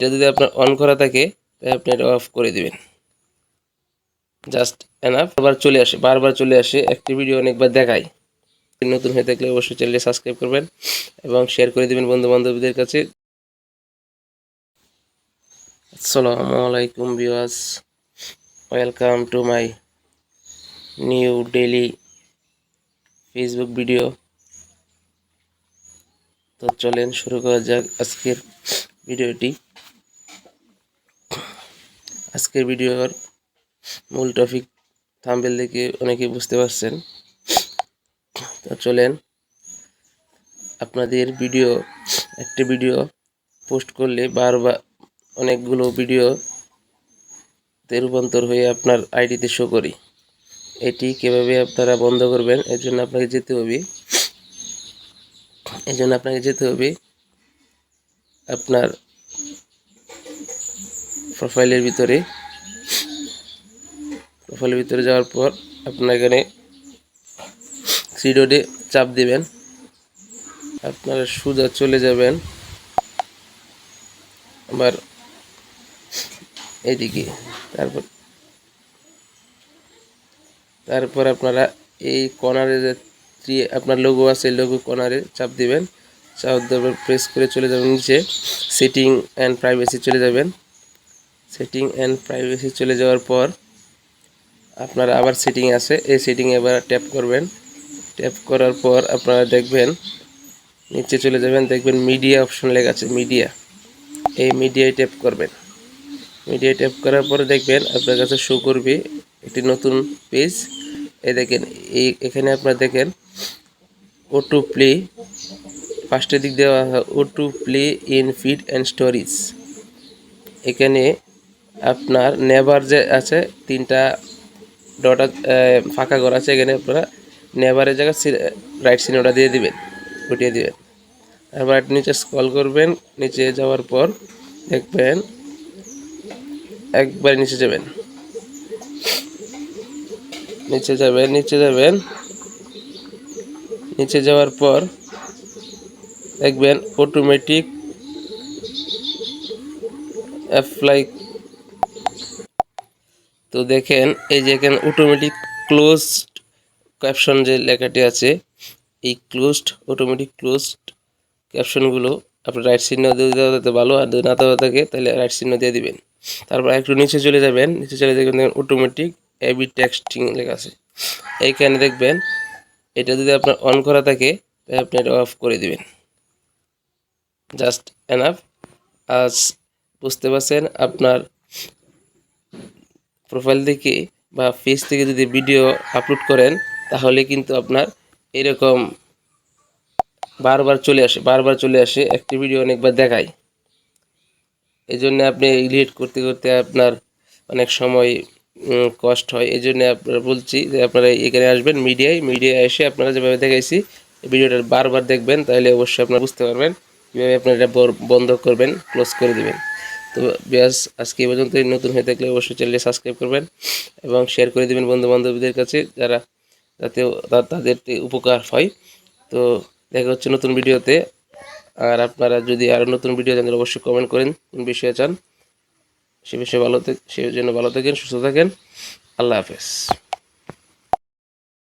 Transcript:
এটা যদি আপনার অন করা থাকে, তাহলে আপনি এটা অফ করে দিবেন। জাস্ট এনাফ আবার চলে আসে, বারবার চলে আসে, একটি ভিডিও অনেকবার দেখায়। নতুন হয়ে থাকলে অবশ্যই চ্যানেলটি সাবস্ক্রাইব করবেন এবং শেয়ার করে দিবেন বন্ধু বান্ধবীদের কাছে। আসসালামু আলাইকুম viewers welcome to my new daily Facebook video তো চলেন শুরু করা যাক আজকের ভিডিওটি আজকের ভিডিওর মূল টপিক থাম্বেল দেখে অনেকেই বুঝতে পারছেন। তো চলেন, আপনাদের ভিডিও, একটি ভিডিও পোস্ট করলে বারবার অনেকগুলো ভিডিও তে রূপান্তর হয়ে আপনার আইডিতে শো করি। এটি কীভাবে আপনারা বন্ধ করবেন, এর জন্য আপনাকে যেতে হবে। এই জন্য আপনাকে যেতে হবে আপনার প্রোফাইলের ভিতরে। প্রোফাইলের ভিতরে যাওয়ার পর আপনার এখানে ডটে চাপ দিবেন। আপনারা সোজা চলে যাবেন। আবার এইদিকে তারপর তারপর আপনারা এই কর্নারে যে থ্রি আপনার লোগো আছে লোগো কর্নারে চাপ দিবেন। চাপ দেওয়ার প্রেস করে চলে যাবেন নিচে। সেটিং অ্যান্ড প্রাইভেসি চলে যাবেন। সেটিং অ্যান্ড প্রাইভেসি চলে যাওয়ার পর আপনারা আবার সেটিং আছে। এই সেটিং এবার ট্যাপ করবেন। ট্যাপ করার পর আপনারা দেখবেন, নিচে চলে যাবেন, দেখবেন মিডিয়া অপশন লেখা আছে মিডিয়া এই মিডিয়ায় ট্যাপ করবেন। মিডিয়া ট্যাপ করার পরে দেখবেন আপনার কাছে শো করবে একটি নতুন পেজ এই দেখেন, এই এখানে আপনারা দেখেন ও টু প্লে ফার্স্টের দিক দেওয়া ও to play in feed and stories এখানে আপনার নেভার যে আছে, তিনটা ডট ফাঁকা ঘর আছে, এখানে আপনারা নেভারের জায়গায় রাইট সিনেমাটা দিয়ে দিবেন উঠিয়ে দিবেন। আবার নিচে স্ক্রল করবেন, নিচে যাওয়ার পর দেখবেন একবার নিচে যাবেন। নিচে যাবেন নিচে যাবেন, নিচে যাওয়ার পর দেখবেন অটোমেটিক অ্যাপ্লাই তো দেখেন, এই যে এখানে অটোমেটিক ক্লোজড ক্যাপশন যে লেখাটি আছে, এই ক্লোজড অটোমেটিক ক্লোজড ক্যাপশনগুলো আপনার রাইট চিহ্ন যেতে ভালো, আর যদি না দেওয়া থাকে, তাহলে রাইট চিহ্ন দিয়ে দিবেন। তারপর একটু নিচে চলে যাবেন, নিচে চলে দেখবেন দেখবেন অটোমেটিক এবি টেক্সটিং লেখা আছে। এইখানে দেখবেন, এটা যদি আপনার অন করা থাকে, তাহলে আপনি এটা অফ করে দিবেন। জাস্ট এনাফ আজ বুঝতে পারছেন আপনার প্রোফাইল থেকে বা ফেস থেকে যদি ভিডিও আপলোড করেন, তাহলে কিন্তু আপনার এরকম বারবার চলে আসে, বারবার চলে আসে একটি ভিডিও অনেকবার দেখায়। এই জন্য আপনি এডিট করতে করতে আপনার অনেক সময় কষ্ট হয়। এই জন্য আপনারা বলছি যে আপনারা এখানে আসবেন মিডিয়ায় মিডিয়ায় এসে আপনারা যেভাবে দেখাইছি ভিডিওটা বারবার দেখবেন, তাহলে অবশ্যই আপনারা বুঝতে পারবেন। কীভাবে আপনারা এটা বন্ধ করবেন ক্লোজ করে দিবেন। তো ব্যাস আজকে এই পর্যন্তই। নতুন হয়ে থাকলে অবশ্যই চ্যানেলটি সাবস্ক্রাইব করবেন এবং শেয়ার করে দেবেন বন্ধু বান্ধবীদের কাছে যারা যাতে তাদের উপকার হয়। তো দেখা হচ্ছে নতুন ভিডিওতে। আর আপনারা যদি আরও নতুন ভিডিও জানেন অবশ্যই কমেন্ট করেন, কোন বিষয়ে চান। সে বিষয়ে ভালো সে জন্য ভালো থাকেন, সুস্থ থাকেন। আল্লাহ হাফেজ।